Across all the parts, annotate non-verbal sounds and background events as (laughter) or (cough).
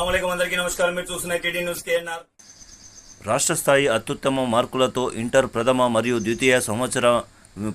నమస్కారం. మీరు చూస్తున్న టీడీ న్యూస్ కేఎన్ఆర్. రాష్ట్ర స్థాయి అత్యుత్తమ మార్కులతో ఇంటర్ ప్రథమ మరియు ద్వితీయ సంవత్సర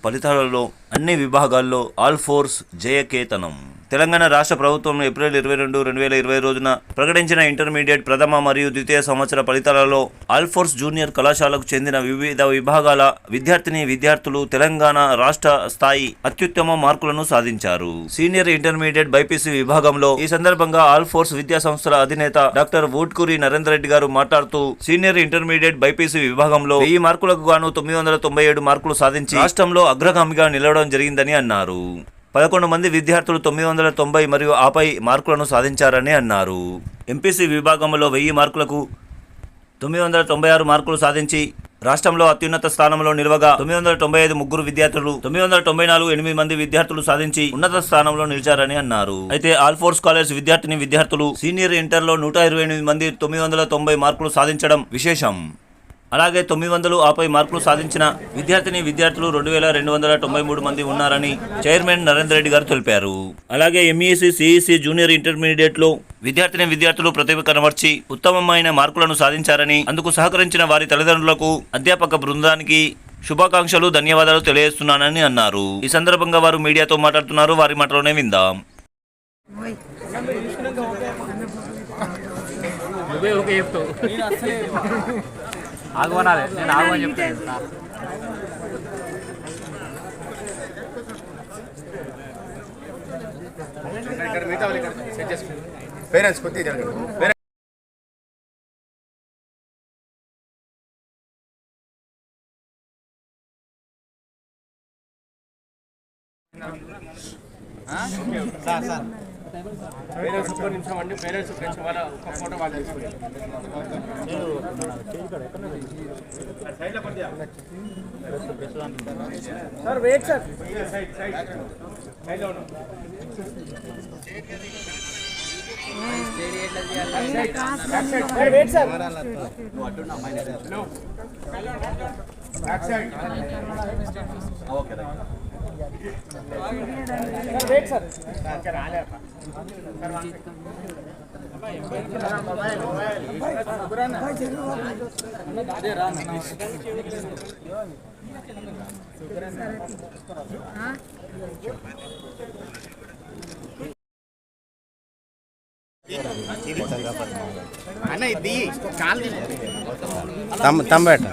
ఫలితాలలో అన్ని విభాగాల్లో ఆల్ ఫోర్స్ జయకేతనం. తెలంగాణ రాష్ట్ర ప్రభుత్వం ఏప్రిల్ ఇరవై రెండు రెండు వేల ఇరవై రోజున ప్రకటించిన ఇంటర్మీడియట్ ప్రథమ మరియు ద్వితీయ సంవత్సర ఫలితాలలో ఆల్ఫోర్స్ జూనియర్ కళాశాలకు చెందిన వివిధ విభాగాల విద్యార్థిని విద్యార్థులు తెలంగాణ రాష్ట్ర స్థాయి అత్యుత్తమ మార్కులను సాధించారు. సీనియర్ ఇంటర్మీడియట్ బైపీసీ విభాగంలో ఈ సందర్భంగా ఆల్ఫోర్స్ విద్యా సంస్థల అధినేత డాక్టర్ వూట్కూరి నరేంద్ర రెడ్డి గారు మాట్లాడుతూ సీనియర్ ఇంటర్మీడియట్ బైపీసీ విభాగంలో వెయ్యి మార్కులకు గాను తొమ్మిది వందల తొంభై ఏడు మార్కులు సాధించి రాష్ట్రంలో అగ్రగామిగా నిలవడం జరిగిందని అన్నారు. పదకొండు మంది విద్యార్థులు తొమ్మిది వందల తొంభై మరియు ఆపై మార్కులను సాధించారని అన్నారు. ఎంపీసీ విభాగంలో వెయ్యి మార్కులకు తొమ్మిది వందల తొంభై ఆరు మార్కులు సాధించి రాష్ట్రంలో అత్యున్నత స్థానంలో నిలవగా తొమ్మిది వందల తొంభై ఐదు ముగ్గురు విద్యార్థులు తొమ్మిది వందల తొంభై నాలుగు ఎనిమిది మంది విద్యార్థులు సాధించి ఉన్నత స్థానంలో నిలిచారని అన్నారు. అయితే ఆల్ ఫోర్స్ కాలేజ్ విద్యార్థిని విద్యార్థులు సీనియర్ ఇంటర్లో నూట ఇరవై ఎనిమిది మంది తొమ్మిది వందల తొంభై మార్కులు సాధించడం విశేషం. అలాగే తొమ్మిది వందలు ఆపై మార్కులు సాధించిన విద్యార్థిని విద్యార్థులు రెండు వేల రెండు వందల తొంభై మూడు మంది ఉన్నారని చైర్మన్ నరేందర్ రెడ్డి గారు తెలిపారు. అలాగే ఎంఈసీ సిఈసి జూనియర్ ఇంటర్మీడియట్లో విద్యార్థిని విద్యార్థులు ప్రతిభ కనబర్చి ఉత్తమమైన మార్కులను సాధించారని అందుకు సహకరించిన వారి తల్లిదండ్రులకు అధ్యాపక బృందానికి శుభాకాంక్షలు ధన్యవాదాలు తెలియజేస్తున్నానని అన్నారు. ఈ సందర్భంగా వారు మీడియాతో మాట్లాడుతున్నారు. వారి మాటలోనే విందాం. నువ్వే (laughs) ఆగమనాలి. నేను ఆగమని చెప్తాను పేరెంట్స్ కొద్దిగా జరగండి పేరెంట్స్ ఒక్క నిమిషం అండి పేరెంట్స్ ఫ్రెండ్స్ వాళ్ళ ఒక ఫోటో వాళ్ళు తీసుకుని sir wait sir side side sir wait sir అన్న ఇది కాల్ తమ్ తమ్మేట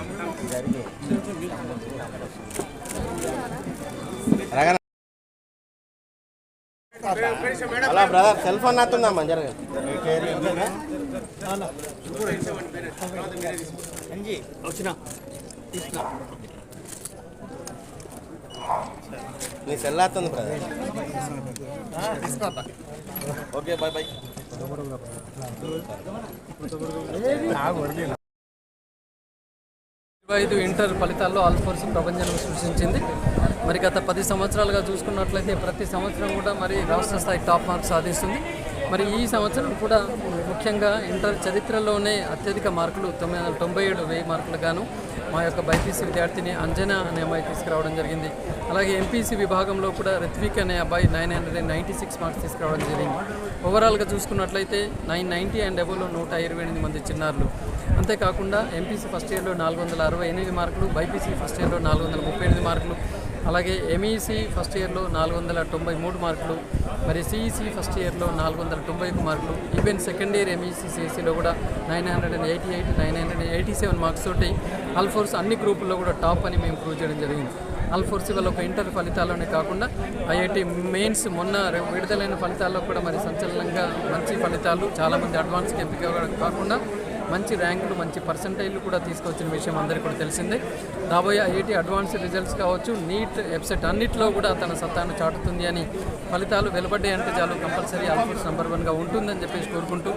అలా బ్రదర్ సెల్ ఫోన్ నాతుందమ్మా జరగ నీ సెల్ అవుతుంది బ్రదర్ ఓకే బాయ్ బాయ్ ఇరవై ఐదు ఇంటర్ ఫలితాల్లో ఆల్ఫోర్స్ ప్రపంచం సృష్టించింది. మరి గత పది సంవత్సరాలుగా చూసుకున్నట్లయితే ప్రతి సంవత్సరం కూడా మరి రాష్ట్ర స్థాయి టాప్ మార్క్స్ సాధిస్తుంది. మరి ఈ సంవత్సరం కూడా ముఖ్యంగా ఇంటర్ చరిత్రలోనే అత్యధిక మార్కులు తొమ్మిది వందల తొంభై ఏడు వెయ్యి మార్కులు గాను మా యొక్క బైపీసీ విద్యార్థిని అంజనా అనే అమ్మాయి తీసుకురావడం జరిగింది. అలాగే ఎంపీసీ విభాగంలో కూడా రిత్విక్ అనే అబ్బాయి nine hundred and ninety six marks తీసుకురావడం జరిగింది. ఓవరాల్గా చూసుకున్నట్లయితే నైన్ నైంటీ అండ్ అబోలో నూట ఇరవై ఎనిమిది మంది చిన్నారులు. అంతేకాకుండా ఎంపీసీ ఫస్ట్ ఇయర్లో నాలుగు వందల అరవై ఎనిమిది మార్కులు బైపీసీ ఫస్ట్ ఇయర్లో నాలుగు వందల ముప్పై ఎనిమిది మార్కులు అలాగే ఎంఈసీ ఫస్ట్ ఇయర్లో నాలుగు వందల తొంభై మూడు మార్కులు మరి సిఈసి ఫస్ట్ ఇయర్లో నాలుగు వందల తొంభై ఒక మార్కులు ఈవెన్ సెకండ్ ఇయర్ ఎంఈసి సిఎస్సీలో కూడా nine hundred and eighty eight nine hundred and eighty seven marks తోటి అల్ఫోర్స్ అన్ని గ్రూపుల్లో కూడా టాప్ అని మేము ప్రూవ్ చేయడం జరిగింది. ఆల్ఫోర్స్ ఇవాళ ఒక ఇంటర్ ఫలితాల్లోనే కాకుండా ఐఐటి మెయిన్స్ మొన్న విడుదలైన ఫలితాల్లో కూడా మరి సంచలనంగా మంచి ఫలితాలు చాలామంది అడ్వాన్స్కి ఎంపిక కాకుండా మంచి ర్యాంకులు మంచి పర్సంటైజ్లు కూడా తీసుకొచ్చిన విషయం అందరికీ కూడా తెలిసిందే. రాబోయే ఐఐటి అడ్వాన్స్ రిజల్ట్స్ కావచ్చు నీట్ వెబ్సైట్ అన్నిట్లో కూడా తన సత్తాను చాటుతుంది అని ఫలితాలు వెలువడ్డాయి అంటే చాలు కంపల్సరీ ఆల్మోస్ట్ నెంబర్ వన్గా ఉంటుందని చెప్పేసి కోరుకుంటూ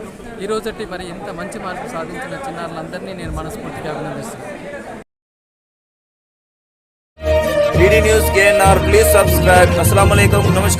ఈరోజటి మరి ఇంత మంచి మార్పు సాధించిన చిన్నారులందరినీ నేను మనస్ఫూర్తిగా అభినందిస్తున్నాను. TD news KNR please subscribe. అస్సలం నమస్కారం.